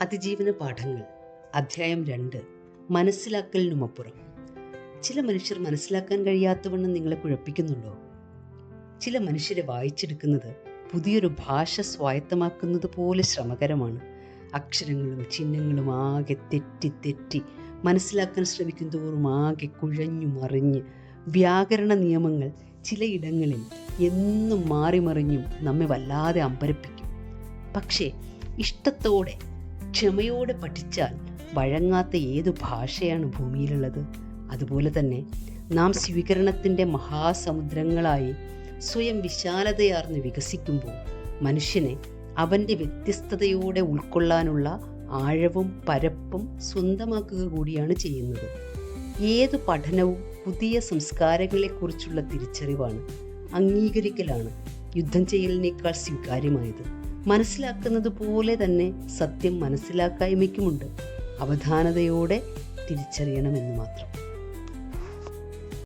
അതിജീവന പാഠങ്ങൾ അധ്യായം രണ്ട് മനസ്സിലാക്കലിനുമപ്പുറം. ചില മനുഷ്യർ മനസ്സിലാക്കാൻ കഴിയാത്തവണ്ണം നിങ്ങളെ കുഴപ്പിക്കുന്നുണ്ടോ? ചില മനുഷ്യരെ വായിച്ചെടുക്കുന്നത് പുതിയൊരു ഭാഷ സ്വായത്തമാക്കുന്നത് പോലെ ശ്രമകരമാണ്. അക്ഷരങ്ങളും ചിഹ്നങ്ങളും ആകെ തെറ്റി തെറ്റി മനസ്സിലാക്കാൻ ശ്രമിക്കും തോറും ആകെ കുഴഞ്ഞു മറിഞ്ഞ് വ്യാകരണ നിയമങ്ങൾ ചിലയിടങ്ങളിൽ എന്നും മാറി മറിഞ്ഞും നമ്മെ വല്ലാതെ അമ്പരപ്പിക്കും. പക്ഷേ ഇഷ്ടത്തോടെ ക്ഷമയോടെ പഠിച്ചാൽ വഴങ്ങാത്ത ഏതു ഭാഷയാണ് ഭൂമിയിലുള്ളത്? അതുപോലെ തന്നെ നാം സ്വീകരണത്തിന്റെ മഹാസമുദ്രങ്ങളായി സ്വയം വിശാലതയാർന്ന് വികസിക്കുമ്പോൾ മനുഷ്യനെ അവന്റെ വ്യത്യസ്തതയോടെ ഉൾക്കൊള്ളാനുള്ള ആഴവും പരപ്പും സ്വന്തമാക്കുക കൂടിയാണ് ചെയ്യുന്നത്. ഏതു പഠനവും പുതിയ സംസ്കാരങ്ങളെക്കുറിച്ചുള്ള തിരിച്ചറിവാണ് അംഗീകരിക്കലാണ് യുദ്ധം ചെയ്യലിനേക്കാൾ സ്വീകാര്യമായത്. മനസ്സിലാക്കുന്നത് പോലെ തന്നെ സത്യം മനസ്സിലാക്കായ്മയ്ക്കുമുണ്ട്. അവധാനതയോടെ തിരിച്ചറിയണമെന്ന് മാത്രം.